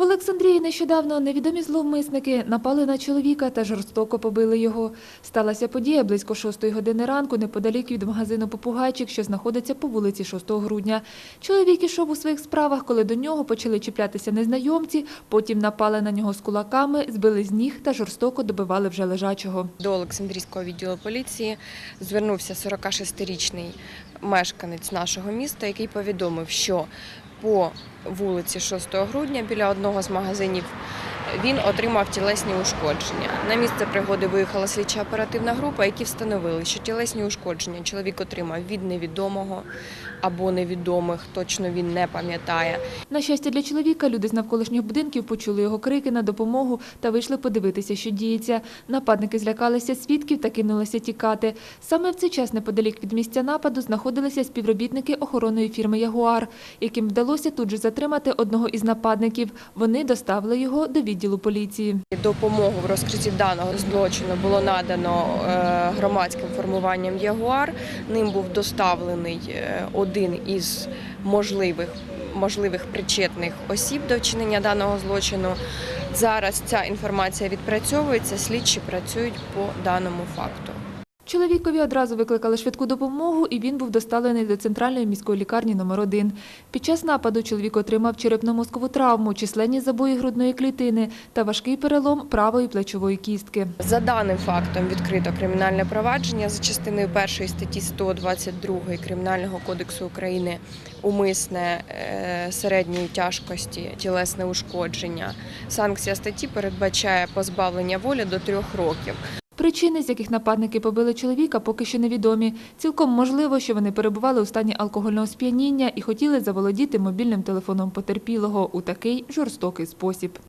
В Олександрії нещодавно невідомі зловмисники напали на чоловіка та жорстоко побили його. Сталася подія близько 6 години ранку неподалік від магазину «Попугайчик», що знаходиться по вулиці 6 грудня. Чоловік ішов у своїх справах, коли до нього почали чіплятися незнайомці, потім напали на нього з кулаками, збили з ніг та жорстоко добивали вже лежачого. До Олександрійського відділу поліції звернувся 46-річний мешканець нашого міста, який повідомив, що по вулиці 6 грудня біля одного з магазинів він отримав тілесні ушкодження. На місце пригоди виїхала слідча оперативна група, які встановили, що тілесні ушкодження чоловік отримав від невідомого або невідомих, точно він не пам'ятає. На щастя для чоловіка, люди з навколишніх будинків почули його крики на допомогу та вийшли подивитися, що діється. Нападники злякалися свідків та кинулися тікати. Саме в цей час неподалік від місця нападу знаходилися співробітники охоронної фірми «Ягуар», яким вдалося тут же затримати одного із нападників. Вони доставили його до відділу поліції. Допомогу в розкритті даного злочину було надано е, громадським формуванням Ягуар. Ним був доставлений е, один із можливих можливих причетних осіб до вчинення даного злочину. Зараз ця інформація відпрацьовується, слідчі працюють по даному факту. Чоловікові одразу викликали швидку допомогу, і він був доставлений до центральної міської лікарні номер 1 Під час нападу чоловік отримав черепно-мозкову травму, численні забої грудної клітини та важкий перелом правої плечової кістки. За даним фактом відкрито кримінальне провадження за частиною першої статті 122 Кримінального кодексу України умисне е, середньої тяжкості тілесне ушкодження. Санкція статті передбачає позбавлення волі до трьох років. Причини, з яких нападники побили чоловіка, поки що невідомі. Цілком можливо, що вони перебували у стані алкогольного сп'яніння і хотіли заволодіти мобільним телефоном потерпілого у такий жорстокий спосіб.